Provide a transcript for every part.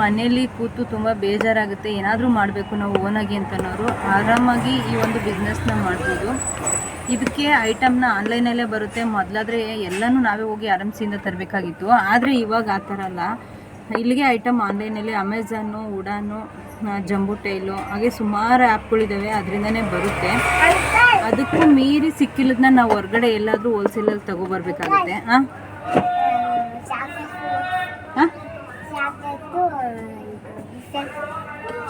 ಮನೇಲಿ ಕೂತು ತುಂಬ ಬೇಜಾರಾಗುತ್ತೆ, ಏನಾದರೂ ಮಾಡಬೇಕು ನಾವು ಓನಾಗಿ ಅಂತನೋರು ಆರಾಮಾಗಿ ಈ ಒಂದು ಬಿಸ್ನೆಸ್ನ ಮಾಡ್ಬೋದು. ಇದಕ್ಕೆ ಐಟಮ್ನ ಆನ್ಲೈನಲ್ಲೇ ಬರುತ್ತೆ. ಮೊದಲಾದರೆ ಎಲ್ಲನೂ ನಾವೇ ಹೋಗಿ ಆರಾಮ್ಸಿಂದ ತರಬೇಕಾಗಿತ್ತು. ಆದರೆ ಇವಾಗ ಆ ಥರ ಅಲ್ಲ. ಇಲ್ಲಿಗೆ ಐಟಮ್ ಆನ್ಲೈನಲ್ಲಿ ಅಮೆಝಾನು ಉಡಾನು ಜಂಬು ಟೈಲು ಹಾಗೆ ಸುಮಾರು ಆ್ಯಪ್ಗಳಿದ್ದಾವೆ ಅದರಿಂದನೇ ಬರುತ್ತೆ. ಅದಕ್ಕೂ ಮೀರಿ ಸಿಕ್ಕಿಲ್ಲದನ್ನ ನಾವು ಹೊರಗಡೆ ಎಲ್ಲಾದರೂ ಹೋಲ್ಸೇಲಲ್ಲಿ ತಗೊಬರ್ಬೇಕಾಗುತ್ತೆ. ಹಾಂ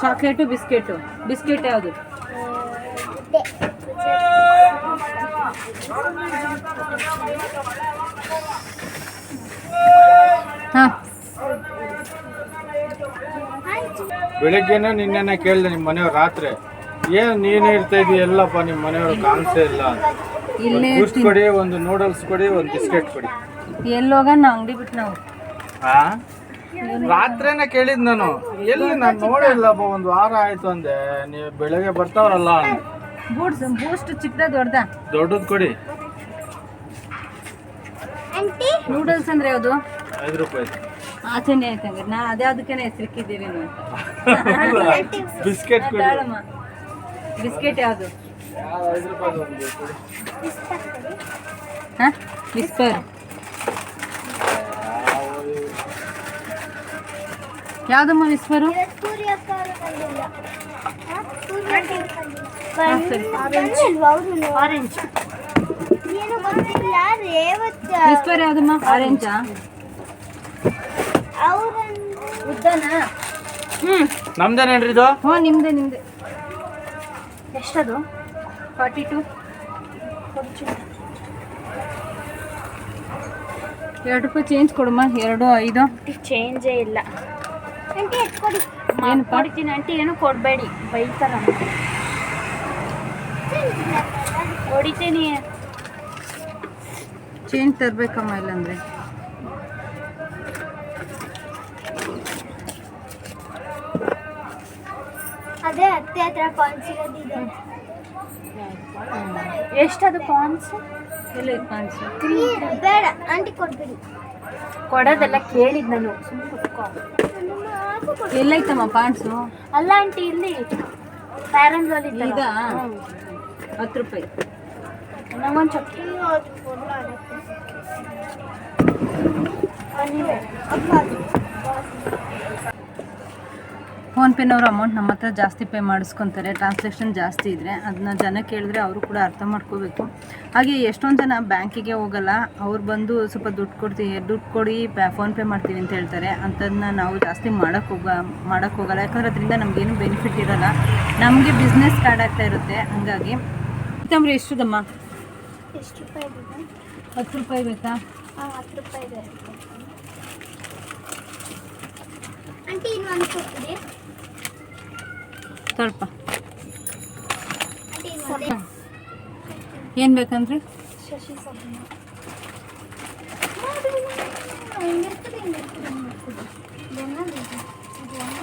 ಚಾಕ್ಲೇಟು ಬಿಸ್ಕೆಟು. ಬಿಸ್ಕೆಟ್ ಯಾವುದು? ಹಾಂ. ಬೆಳಿಗ್ಗೆನೆ ನಿನ್ನೆನೆ ಕೇಳಿದೆ ನಿಮ್ಮ ಮನೆಯವ್ರು ರಾತ್ರಿ. ಏನ್ ನೀನೇ ಇರ್ತಾ ಇದೀಯ? ಎಲ್ಲಪ್ಪ ನಿಮ್ಮ ಮನೆಯವ್ರು ಕಾಣಿಸೇ ಇಲ್ಲ ಇಲ್ಲೇ ಕೊಡಿ ಒಂದು ನೂಡಲ್ಸ್ ಕೊಡಿ ಒಂದು ಬಿಸ್ಕೆಟ್ ಕೊಡಿ. ಎಲ್ಲೋಗ ನಾ ಅಂಗಡಿ ಬಿಟ್ಟು ನಾವು. ಆ? ರಾತ್ರಿನೇ ಕೇಳಿದ್ ನಾನು ಎಲ್ಲಿ ನಾನು ನೋಡಿಲ್ಲಪ್ಪ ಒಂದು ವಾರ ಆಯ್ತು ಅಂದೆ ನೀವು ಬೆಳಗ್ಗೆ ಬರ್ತಾವ್ರಲ್ಲ. ಬೂಟ್ಸ್ ಬೂಸ್ಟ್ ಚಿಕ್ಕದ ದೊಡ್ಡದ? ದೊಡ್ಡದ್ ಕೊಡಿ. ನೂಡಲ್ಸ್ ಅಂದ್ರೆ ಯಾವುದು? ಐದು ರೂಪಾಯಿ. ಆಚೆನೆ ಆಯ್ತಂಗ. ನಾ ಅದೇ ಅದಕ್ಕೇನೆ ಹೆಸರಿಕ್ಕಿದ್ದೀವಿ ನಾವು ಬಿಸ್ಕೆಟ್ ಕೊಡಿ. ಬಿಸ್ಕೆಟ್ ಯಾವುದು? ಯಾವ ಐದು ರೂಪಾಯಿ ಕೊಡಿ. ಹಾಂ? ವಿಸ್ಪರ್ ಯಾವ್ದಮ್ಮ? ವಿಸ್ಪರು ಆರೆಂಜ್ ಯಾವ್ದಮ್ಮ ಆರೆಂಜಾ ನಮ್ದೇನೇನ್ರಿ ಇದು? ಹ್ಞೂ ನಿಮ್ದೆ ನಿಮ್ದೆ. ಎಷ್ಟದು? Forty two. ಎರಡು ರೂಪಾಯಿ ಚೇಂಜ್ ಕೊಡಮ್ಮ ಎರಡು ಐದು. ಚೇಂಜೇ ಇಲ್ಲ. ಆಂಟಿ ಎತ್ಕೊಡಿ ಏನಪ್ಪ ಕೊಡ್ತೀನಿ ಆಂಟಿ ಏನು ಕೊಡಬೇಡಿ ಬೈತಾರ ಹೊಡಿತೀನಿ. ಚೇಂಜ್ ತರಬೇಕಮ್ಮ ಇಲ್ಲಂದ್ರೆ. ಅದೇ ಅತ್ತೆ ಹತ್ರ ಪಾನ್ಸ್ ಇರೋದಿದೆ ಎಷ್ಟದು ಪಾನ್ಸ್ ಎಲ್ಲ ಪಾನ್ಸ್ ಬೇಡ ಆಂಟಿ ಕೊಡ್ಬೇಡಿ. ಕೊಡೋದೆಲ್ಲ ಕೇಳಿದ್ ನಾನು ಸುಮ್ಮನೆ ಕುತ್ಕೋ. ಎಲ್ಲೈತಮ್ಮ ಪಾನ್ಸು ಅಲ್ಲ ಆಂಟಿ ಇಲ್ಲಿ ಪ್ಯಾರೆಂಟ್ಸ್ ಅಲ್ಲಿ ಈಗ ಹತ್ತು ರೂಪಾಯಿ. ನಂಗೊಂದು ಚಕ್ಕಿ. ಫೋನ್ಪೇನವರು ಅಮೌಂಟ್ ನಮ್ಮ ಹತ್ರ ಜಾಸ್ತಿ ಪೇ ಮಾಡಿಸ್ಕೊತಾರೆ ಟ್ರಾನ್ಸಾಕ್ಷನ್ ಜಾಸ್ತಿ ಇದ್ದರೆ ಅದನ್ನ ಜನ ಕೇಳಿದ್ರೆ ಅವರು ಕೂಡ ಅರ್ಥ ಮಾಡ್ಕೋಬೇಕು. ಹಾಗೆ ಎಷ್ಟೊಂದು ಜನ ಬ್ಯಾಂಕಿಗೆ ಹೋಗಲ್ಲ ಅವ್ರು ಬಂದು ಸ್ವಲ್ಪ ದುಡ್ಡು ಕೊಡ್ತೀವಿ ದುಡ್ಡು ಕೊಡಿ ಫೋನ್ಪೇ ಮಾಡ್ತೀವಿ ಅಂತ ಹೇಳ್ತಾರೆ. ಅಂಥದ್ದನ್ನ ನಾವು ಜಾಸ್ತಿ ಮಾಡೋಕ್ಕೆ ಹೋಗ ಮಾಡೋಕ್ಕೆ ಹೋಗಲ್ಲ. ಯಾಕಂದ್ರೆ ಅದರಿಂದ ನಮಗೇನು ಬೆನಿಫಿಟ್ ಇರಲ್ಲ. ನಮಗೆ ಬಿಸ್ನೆಸ್ ಕಾರ್ಡ್ ಆಗ್ತಾ ಇರುತ್ತೆ. ಹಂಗಾಗಿ ತಂಬ್ರಿ ಎಷ್ಟುದಮ್ಮ? ಎಷ್ಟು ರೂಪಾಯಿ ಹತ್ತು ರೂಪಾಯಿ ಬೇಕಾ? ಹತ್ತು ರೂಪಾಯಿ ಇದೆ. ಆಂಟಿ ಇನ್ನೊಂದು ಕೊಡ್ತೀರಿ ಸ್ವಲ್ಪ ಆಂಟಿ ಇನ್ನೊಂದು ಏನು ಬೇಕಂದ್ರಿ ಶಶಿ ಸೊಪ್ಪು ಹಿಂಗಿರ್ತದೆ ಹಿಂಗಿರ್ತದೆ ಹಿಂಗಿರ್ತದೆ ಇದೆನ್ನದು ಇದು ಇದು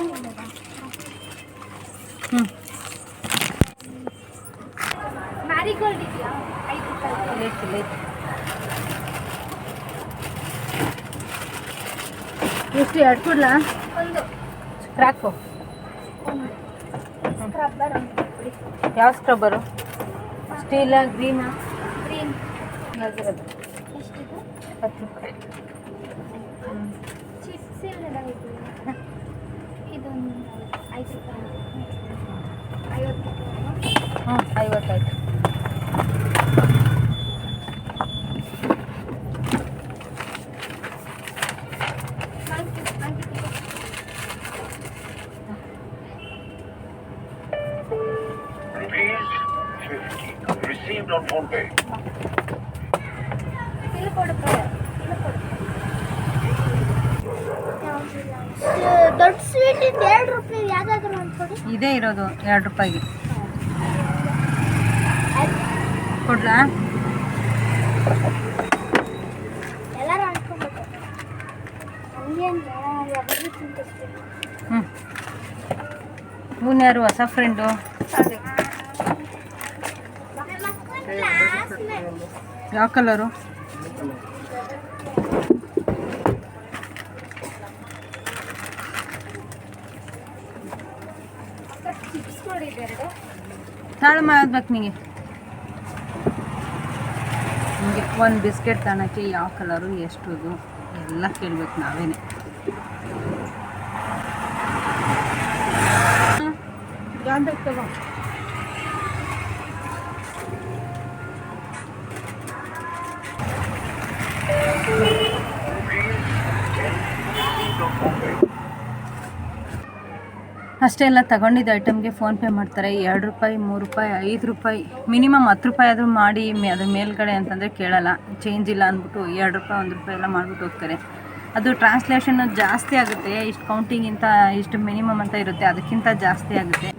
ಒಂದೇ ಹ್ಞೂ ಮ್ಯಾರಿಗೋಲ್ಡ್ ಇದೆಯಾ ಐದು ರೂಪಾಯಿ ಎಷ್ಟು ಎರಡು ಕೊಡ್ಲಾ? ಒಂದು. ಕ್ರಾಕು ಸ್ಕ್ರಬ್ಬರ್ ಯಾವ ಸ್ಕ್ರಬ್ಬರು ಸ್ಟೀಲ ಗ್ರೀನಾ ಗ್ರೀನ್ ನಜರ ಎಷ್ಟಿದೆ? ಹತ್ತು ರೂಪಾಯಿ. ಚಿಪ್ಸ್ ಎಲ್ಲ ಇದೊಂದು ಐದು ರೂಪಾಯಿ. ಐವತ್ತು ರೂಪಾಯಿ. ಹ್ಞೂ ಐವತ್ತಾಯ್ತು ದೊಡ್ಡ ಸ್ವೀಟ್ ಇಂದ ಎರಡು ರೂಪಾಯಿ ಯಾವ್ದಾದ್ರು ಕೊಡಿ. ಇದೇ ಇರೋದು ಎರಡು ರೂಪಾಯಿಗೆ. ಕೊಡ್ಲಾ? ಎಲ್ಲರೂ ಅನ್ಕೋಬೇಕು. ಹ್ಞೂ ಇವನು ಯಾರು ಹೊಸ ಫ್ರೆಂಡು ಯಾವ ಕಲರು ನೋಡಿ ಇದೆರಡು ತಾಳು ಮಾಡ್ಬೇಕು ನಿಮಗೆ ನಿಮಗೆ ಒಂದು ಬಿಸ್ಕೆಟ್ ತಾಣಕ್ಕೆ ಯಾವ ಕಲರು ಎಷ್ಟುದು ಎಲ್ಲ ಕೇಳಬೇಕು ನಾವೇನೆ. ಅಷ್ಟೇ ಎಲ್ಲ ತಗೊಂಡಿದ್ದ ಐಟಮ್ಗೆ ಫೋನ್ಪೇ ಮಾಡ್ತಾರೆ. ಎರಡು ರೂಪಾಯಿ, ಮೂರು ರೂಪಾಯಿ, ಐದು ರೂಪಾಯಿ. ಮಿನಿಮಮ್ ಹತ್ತು ರೂಪಾಯಿ ಆದರೂ ಮಾಡಿ ಮೇ ಅದ್ರ ಮೇಲ್ಗಡೆ ಅಂತಂದರೆ ಕೇಳಲ್ಲ. ಚೇಂಜ್ ಇಲ್ಲ ಅಂದ್ಬಿಟ್ಟು ಎರಡು ರೂಪಾಯಿ, ಒಂದು ರೂಪಾಯಿ ಎಲ್ಲ ಮಾಡ್ಬಿಟ್ಟು ಹೋಗ್ತಾರೆ. ಅದು ಟ್ರಾನ್ಸ್ಲೇಷನ್ ಜಾಸ್ತಿ ಆಗುತ್ತೆ. ಇಷ್ಟು ಕೌಂಟಿಂಗಿಂತ ಇಷ್ಟು ಮಿನಿಮಮ್ ಅಂತ ಇರುತ್ತೆ. ಅದಕ್ಕಿಂತ ಜಾಸ್ತಿ ಆಗುತ್ತೆ.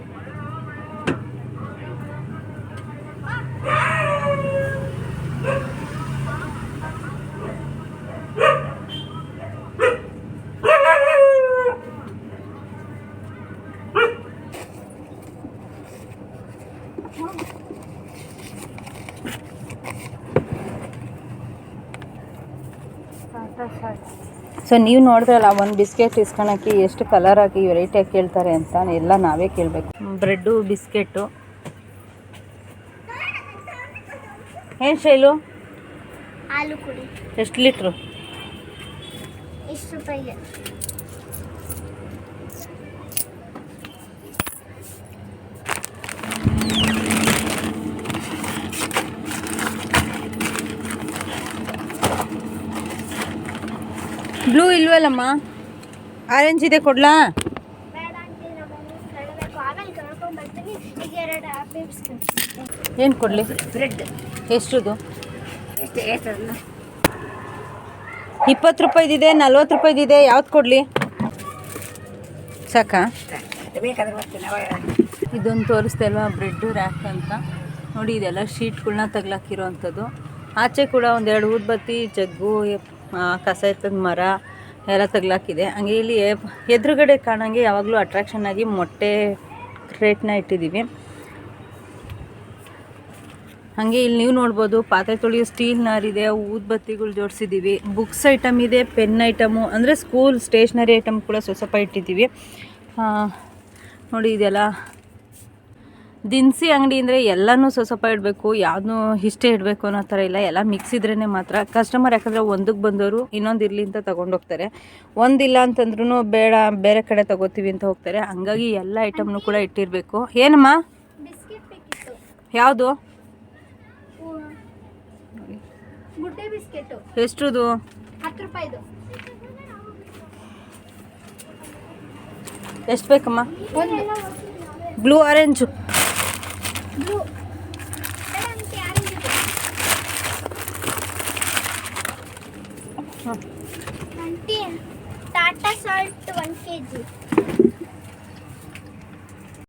ಸೊ ನೀವು ನೋಡಿದ್ರಲ್ಲ ಒಂದು ಬಿಸ್ಕೆಟ್ ಇಸ್ಕೊಳಕ್ಕೆ ಎಷ್ಟು ಕಲರ್ ಹಾಕಿ ವೆರೈಟಿಯಾಗಿ ಕೇಳ್ತಾರೆ ಅಂತ ಎಲ್ಲ ನಾವೇ ಕೇಳಬೇಕು. ಬ್ರೆಡ್ಡು ಬಿಸ್ಕೆಟು ಏನು ಶೈಲು? ಹಾಲು ಎಷ್ಟು ಲೀಟ್ರು? ಬ್ಲೂ ಇಲ್ವಲ್ಲಮ್ಮ? ಆರೆಂಜ್ ಇದೆ ಕೊಡ್ಲಾ? ಏನು ಕೊಡಲಿ? ಬ್ರೆಡ್. ಎಷ್ಟುದು? ಎಷ್ಟು ಎಷ್ಟು ಇಪ್ಪತ್ತು ರೂಪಾಯಿದಿದೆ ನಲ್ವತ್ತು ರೂಪಾಯಿದಿದೆ ಯಾವ್ದು ಕೊಡಲಿ? ಸಾಕಾ? ಬೇಕಾದ್ರೆ ಬರ್ತೀನಿ ಇದೊಂದು ತೋರಿಸ್ತಾ ಇಲ್ವಾ? ಬ್ರೆಡ್ ರ್ಯಾಕ್ ಅಂತ. ನೋಡಿ ಇದೆಲ್ಲ ಶೀಟ್ಗಳನ್ನ ತಗ್ಲಾಕಿರೋ ಅಂಥದ್ದು ಆಚೆ ಕೂಡ ಒಂದೆರಡು ಊದ್ಬತ್ತಿ ಜಗ್ಗು ಕಸ ಎತ್ತದ ಮರ ಎಲ್ಲ ತಗ್ಲಾಕಿದೆ. ಹಂಗೆ ಇಲ್ಲಿ ಎದುರುಗಡೆ ಕಾಣಂಗೆ ಯಾವಾಗಲೂ ಅಟ್ರಾಕ್ಷನ್ ಆಗಿ ಮೊಟ್ಟೆ ಕ್ರೇಟ್ನ ಇಟ್ಟಿದ್ದೀವಿ ಹಾಗೆ ಇಲ್ಲಿ ನೀವು ನೋಡ್ಬೋದು ಪಾತ್ರೆ ತೊಳೆಯೋ ಸ್ಟೀಲ್ ನಾರಿದೆ ಊದ್ಬತ್ತಿಗಳು ಜೋಡಿಸಿದ್ದೀವಿ ಬುಕ್ಸ್ ಐಟಮ್ ಇದೆ ಪೆನ್ ಐಟಮು ಅಂದರೆ ಸ್ಕೂಲ್ ಸ್ಟೇಷ್ನರಿ ಐಟಮ್ ಕೂಡ ಸ್ವಲ್ಪ ಸ್ವಲ್ಪ ಇಟ್ಟಿದ್ದೀವಿ ನೋಡಿ ಇದೆಲ್ಲ ದಿನಸಿ ಅಂಗಡಿ ಅಂದರೆ ಎಲ್ಲನೂ ಸ್ವಲ್ಪ ಇಡಬೇಕು ಯಾವುದನ್ನೂ ಇಷ್ಟೇ ಇಡಬೇಕು ಅನ್ನೋ ಥರ ಇಲ್ಲ. ಎಲ್ಲ ಮಿಕ್ಸ್ ಇದ್ರೇ ಮಾತ್ರ. ಕಸ್ಟಮರ್ ಯಾಕಂದರೆ ಒಂದಕ್ಕೆ ಬಂದವರು ಇನ್ನೊಂದು ಇರಲಿ ಅಂತ ತೊಗೊಂಡೋಗ್ತಾರೆ ಒಂದಿಲ್ಲ ಅಂತಂದ್ರೂ ಬೇಡ ಬೇರೆ ಕಡೆ ತಗೋತೀವಿ ಅಂತ ಹೋಗ್ತಾರೆ. ಹಂಗಾಗಿ ಎಲ್ಲ ಐಟಮ್ನು ಕೂಡ ಇಟ್ಟಿರಬೇಕು. ಏನಮ್ಮ? ಯಾವುದು? ಎಷ್ಟ್ರದು? ಎಷ್ಟು ಬೇಕಮ್ಮ? Blue orange. ಬ್ಲೂ ಬೇಡ ಆಂಟಿ ಆರೆಂಜ್ ಇದೆ ಆಂಟಿ